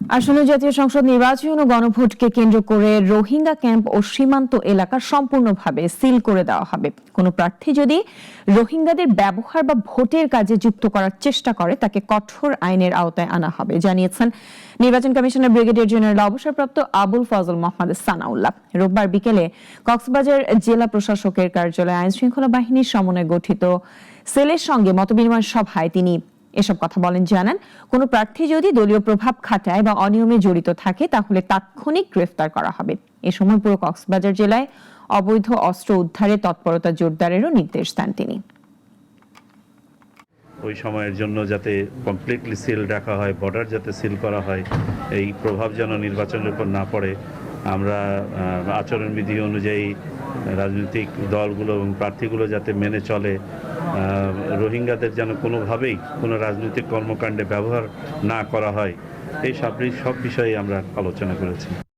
আসন্ন জাতীয় সংসদ নির্বাচন ও গণভোটকে কেন্দ্র করে রোহিঙ্গা ক্যাম্প ও সীমান্ত এলাকা সম্পূর্ণভাবে সিল করে দেওয়া হবে। কোনো প্রার্থী যদি রোহিঙ্গাদের ব্যবহার বা ভোটের কাজে যুক্ত করার চেষ্টা করে, তাকে কঠোর আইনের আওতায় আনা হবে, জানিয়েছেন নির্বাচন কমিশনার ব্রিগেডিয়ার জেনারেল অবসরপ্রাপ্ত আবুল ফজল মোহাম্মদ সানাউল্লাহ। রোববার বিকেলে কক্সবাজার জেলা প্রশাসকের কার্যালয়ে আইন শৃঙ্খলা বাহিনীর সমন্বয়ে গঠিত সেলের সঙ্গে মতবিনিময় সভায় তিনি এসব কথা বলেন, জানান, কোনো প্রার্থী যদি দলীয় প্রভাব খাটায় বা অনিয়মে জড়িত থাকে, তাহলে তাৎক্ষণিক গ্রেফতার করা হবে। এ সময় পুরো কক্সবাজার জেলায় অবৈধ অস্ত্র উদ্ধারে তৎপরতা জোরদারেরও নির্দেশ দেন তিনি। ওই সময়ের জন্য যাতে কমপ্লিটলি সিল রাখা হয় বর্ডার যাতে সিল করা হয়, এই প্রভাব যেন নির্বাচনের উপর না পড়ে, আমরা আচরণবিধি অনুযায়ী রাজনৈতিক দলগুলো এবং প্রার্থীগুলো যাতে মেনে চলে রোহিঙ্গাদের যেন কোনোভাবেই কোনো রাজনৈতিক কর্মকাণ্ডে ব্যবহার না করা হয়, এই সব সব বিষয়ে আমরা আলোচনা করেছি।